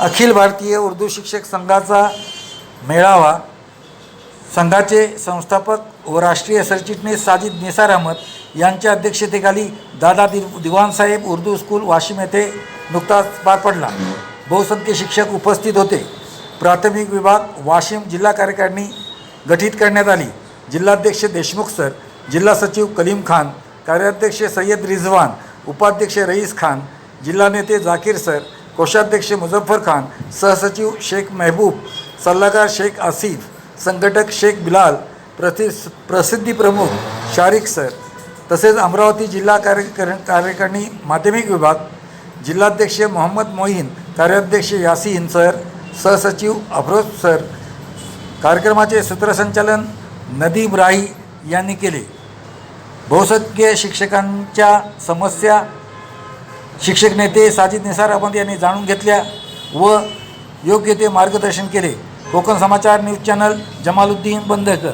अखिल भारतीय उर्दू शिक्षक संघाचा मेळावा संघाचे संस्थापक व राष्ट्रीय सरचिटणीस साजिद निसार अहमद यांच्या अध्यक्षतेखाली दादा दि दिवाणसाहेब उर्दू स्कूल वाशिम येथे नुकताच पार पडला. बहुसंख्य शिक्षक उपस्थित होते. प्राथमिक विभाग वाशिम जिल्हा कार्यकारिणी गठीत करण्यात आली. जिल्हाध्यक्ष देशमुख सर जिल्हा सचिव कलीम खान कार्याध्यक्ष सय्यद रिझवान उपाध्यक्ष रईस खान जिल्हा नेते जाकीर सर कोषाध्यक्ष मुझफ्फर खान सहसचिव शेख मेहबूब सल्लागार शेख आसिफ संघटक शेख बिलाल प्रति प्रसिद्धी प्रमुख शारिक सर तसेच अमरावती जिल्हा कार्य कार्यकारिणी माध्यमिक विभाग जिल्हाध्यक्ष मोहम्मद मोहीन कार्याध्यक्ष यासीन सर सहसचिव अफरोज सर कार्यक्रमाचे सूत्रसंचालन नदीम राही यांनी केले. बहुसंख्य शिक्षकांच्या समस्या शिक्षक नेते साजिद निसार अहमद यांनी जाणून घेतल्या व योग्य ते मार्गदर्शन केले. Konkan Samachar news channel Jamaluddin Bandkar